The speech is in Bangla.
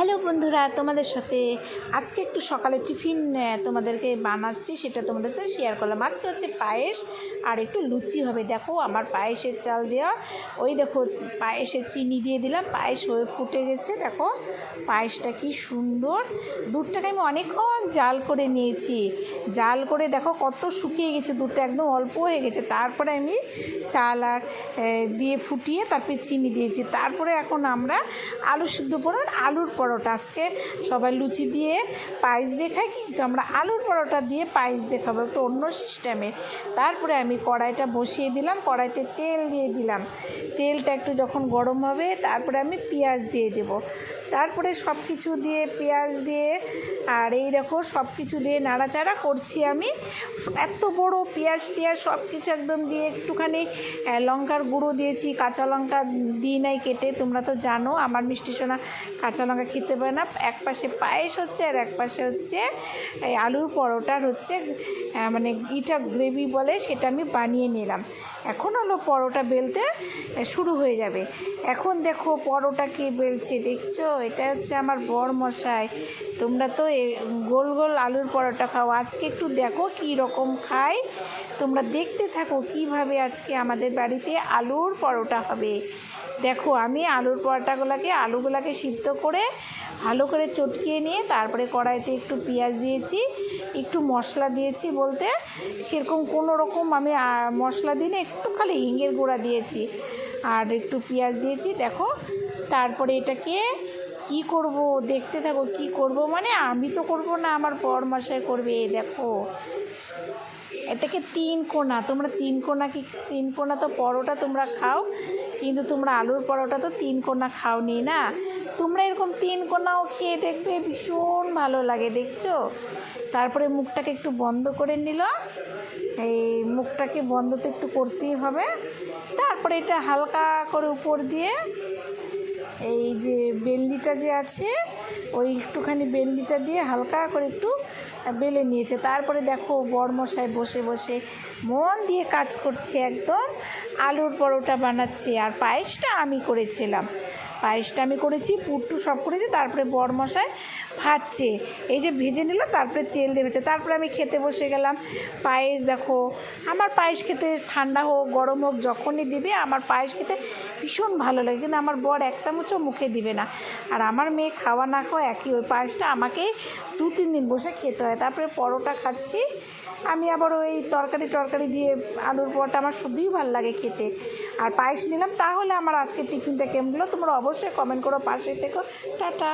হ্যালো বন্ধুরা, তোমাদের সাথে আজকে একটু সকালে টিফিন তোমাদেরকে বানাচ্ছি, সেটা তোমাদের সাথে শেয়ার করলাম। আজকে হচ্ছে পায়েস আর একটু লুচি হবে। দেখো, আমার পায়েসের চাল দেওয়া। ওই দেখো, পায়েসের চিনি দিয়ে দিলাম। পায়েস হয়ে ফুটে গেছে, দেখো। পায়েসটা কি সুন্দর। দুধটাকে আমি অনেকক্ষণ জাল করে নিয়েছি। জাল করে দেখো, কত শুকিয়ে গেছে দুধটা, একদম অল্প হয়ে গেছে। তারপরে আমি চাল আর দিয়ে ফুটিয়ে তারপরে চিনি দিয়েছি। তারপরে এখন আমরা আলু সিদ্ধ পরোট আলুর পরোটা আজকে সবাই লুচি দিয়ে পায়েস দিয়ে খাই কিন্তু আমরা আলুর পরোটা দিয়ে পায়েস দিয়ে খাব একটু অন্য সিস্টেমে। তারপরে আমি কড়াইটা বসিয়ে দিলাম, কড়াইতে তেল দিয়ে দিলাম। তেলটা একটু যখন গরম হবে, তারপরে আমি পেঁয়াজ দিয়ে দেবো। তারপরে সব কিছু দিয়ে, পেঁয়াজ দিয়ে, আর এই দেখো সব কিছু দিয়ে নাড়াচাড়া করছি আমি। এত বড় পেঁয়াজ টিয়াজ সব কিছু একদম দিয়ে একটুখানি লঙ্কার গুঁড়ো দিয়েছি, কাঁচা লঙ্কা দিই নাই কেটে, তোমরা তো জানো, আমার মিষ্টি সোনা কাঁচা লঙ্কা খেতে পারে না। এক পাশে পায়েস হচ্ছে আর এক পাশে হচ্ছে এই আলুর পরোটার হচ্ছে মানে ইটা গ্রেভি বলে সেটা আমি বানিয়ে নিলাম। এখন হলো পরোটা বেলতে শুরু হয়ে যাবে। এখন দেখো পরোটা কে বেলছে, দেখছ? এটা হচ্ছে আমার বর মশাই তোমরা তো গোল গোল আলুর পরোটা খাও। আজকে একটু দেখো কী রকম খায়। তোমরা দেখতে থাকো কীভাবে আজকে আমাদের বাড়িতে আলুর পরোটা হবে। দেখো, আমি আলুর পরোটাগুলোকে, আলুগুলোকে সিদ্ধ করে ভালো করে চটকিয়ে নিয়ে তারপরে কড়াইতে একটু পেঁয়াজ দিয়েছি, একটু মশলা দিয়েছি বলতে সেরকম কোনো রকম আমি মশলা দিই না একটু খালি হিঙের গুঁড়া দিয়েছি আর একটু পেঁয়াজ দিয়েছি। দেখো, তারপরে এটাকে কি করব, দেখতে থাকো কি করব মানে আমি তো করব না, আমার পর মশাই করবে দেখো। এটাকে তিন কোনা, তোমরা তিন কোনা কি, তিন কোনা তো পরোটা তোমরা খাও, কিন্তু তোমরা আলুর পরোটা তো তিন কোনা খাওনি না? তোমরা এরকম তিন কোনাও খেয়ে দেখবে, ভীষণ ভালো লাগে, দেখছ? তারপরে মুখটাকে একটু বন্ধ করে নিল। এই মুখটাকে বন্ধ তো একটু করতেই হবে। তারপরে এটা হালকা করে উপর দিয়ে এই যে বেলনিটা যে আছে, ওই একটুখানি বেলনিটা দিয়ে হালকা করে একটু বেলে নিয়েছে। তারপরে দেখো বড়মশাই বসে বসে মন দিয়ে কাজ করছে একদম। আলুর পরোটা বানাচ্ছে আর পায়েসটা আমি করেছিলাম। পায়েসটা আমি করেছি, পুট্টু সব করেছি, তারপরে বড়মশাই ভাজছে। এই যে ভেজে নিল তারপরে তেল দেবেছে তারপরে আমি খেতে বসে গেলাম। পায়েস দেখো, আমার পায়েস খেতে ঠান্ডা হোক, গরম হোক, যখনই দিবে, আমার পায়েস খেতে ভীষণ ভালো লাগে। কিন্তু আমার বর এক চামচও মুখে দিবে না। আর আমার মেয়ে খাওয়া না খাওয়া একই ওই পায়েসটা আমাকে দু, তিন দিন বসে খেতে হয়। তারপরে পরোটা খাচ্ছি। আমি আবার ওই তরকারি, টরকারি দিয়ে আলুর পরোটা আমার শুধুই ভালো লাগে খেতে। আর পায়েস নিলাম, তাহলে আমার আজকে টিফিনটা কেমন তোমরা অবশ্যই কমেন্ট করো পাশে থেকো। টাটা।